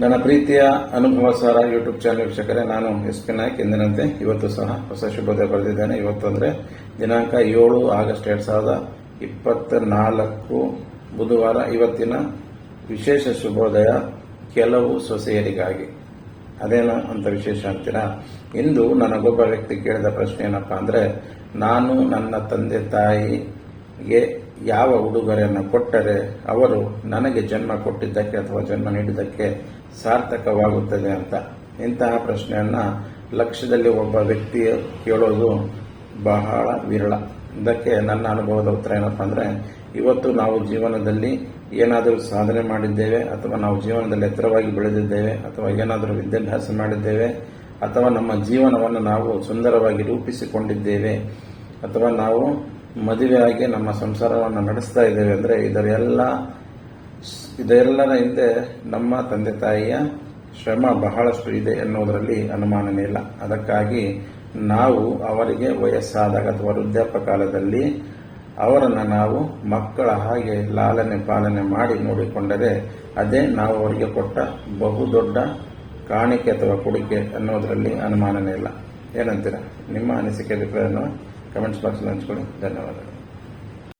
ನನ್ನ ಪ್ರೀತಿಯ ಅನುಭವ ಸಾರ ಯೂಟ್ಯೂಬ್ ಚಾನಲ್ ವೀಕ್ಷಕರೇ, ನಾನು ಎಸ್ ಪಿ ನಾಯ್ಕ್. ಎಂದಿನಂತೆ ಇವತ್ತು ಸಹ ಹೊಸ ಶುಭೋದಯ ಬರೆದಿದ್ದೇನೆ ಇವತ್ತು ಅಂದರೆ ದಿನಾಂಕ ಏಳು ಆಗಸ್ಟ್ ಎರಡು ಸಾವಿರದ ಇಪ್ಪತ್ತ ನಾಲ್ಕು ಬುಧವಾರ. ಇವತ್ತಿನ ವಿಶೇಷ ಶುಭೋದಯ ಕೆಲವು ಸೊಸೆಯರಿಗಾಗಿ. ಅದೇನು ಅಂತ ವಿಶೇಷ ಅಂತೀರಾ? ಇಂದು ನನಗೊಬ್ಬ ವ್ಯಕ್ತಿ ಕೇಳಿದ ಪ್ರಶ್ನೆ ಏನಪ್ಪಾ ಅಂದರೆ, ನಾನು ನನ್ನ ತಂದೆ ತಾಯಿಗೆ ಯಾವ ಉಡುಗೊರೆಯನ್ನು ಕೊಟ್ಟರೆ ಅವರು ನನಗೆ ಜನ್ಮ ಕೊಟ್ಟಿದ್ದಕ್ಕೆ ಅಥವಾ ಜನ್ಮ ನೀಡಿದ್ದಕ್ಕೆ ಸಾರ್ಥಕವಾಗುತ್ತದೆ ಅಂತ. ಇಂತಹ ಪ್ರಶ್ನೆಯನ್ನ ಲಕ್ಷ್ಯದಲ್ಲಿ ಒಬ್ಬ ವ್ಯಕ್ತಿ ಕೇಳೋದು ಬಹಳ ವಿರಳ. ಇದಕ್ಕೆ ನನ್ನ ಅನುಭವದ ಉತ್ತರ ಏನಪ್ಪ ಅಂದರೆ, ಇವತ್ತು ನಾವು ಜೀವನದಲ್ಲಿ ಏನಾದರೂ ಸಾಧನೆ ಮಾಡಿದ್ದೇವೆ ಅಥವಾ ನಾವು ಜೀವನದಲ್ಲಿ ಎತ್ತರವಾಗಿ ಬೆಳೆದಿದ್ದೇವೆ ಅಥವಾ ಏನಾದರೂ ವಿದ್ಯಾಭ್ಯಾಸ ಮಾಡಿದ್ದೇವೆ ಅಥವಾ ನಮ್ಮ ಜೀವನವನ್ನು ನಾವು ಸುಂದರವಾಗಿ ರೂಪಿಸಿಕೊಂಡಿದ್ದೇವೆ ಅಥವಾ ನಾವು ಮದುವೆಯಾಗಿ ನಮ್ಮ ಸಂಸಾರವನ್ನು ನಡೆಸ್ತಾ ಇದ್ದೇವೆ ಅಂದರೆ ಇದರೆಲ್ಲ ಇದೆಲ್ಲರ ಹಿಂದೆ ನಮ್ಮ ತಂದೆ ತಾಯಿಯ ಶ್ರಮ ಬಹಳಷ್ಟು ಇದೆ ಎನ್ನುವುದರಲ್ಲಿ ಅನುಮಾನನೇ ಇಲ್ಲ. ಅದಕ್ಕಾಗಿ ನಾವು ಅವರಿಗೆ ವಯಸ್ಸಾದಾಗ ಅಥವಾ ವೃದ್ಧಾಪ ಕಾಲದಲ್ಲಿ ಅವರನ್ನು ನಾವು ಮಕ್ಕಳ ಹಾಗೆ ಲಾಲನೆ ಪಾಲನೆ ಮಾಡಿ ನೋಡಿಕೊಂಡರೆ ಅದೇ ನಾವು ಅವರಿಗೆ ಕೊಟ್ಟ ಬಹುದೊಡ್ಡ ಕಾಣಿಕೆ ಅಥವಾ ಕೊಡುಗೆ ಅನ್ನೋದರಲ್ಲಿ ಅನುಮಾನನೇ ಇಲ್ಲ. ಏನಂತೀರ? ನಿಮ್ಮ ಅನಿಸಿಕೆ ಅಭಿಪ್ರಾಯವನ್ನು కమెంట్స్ బాక్స్లో ఎంచుకోండి ధన్యవాదాలు.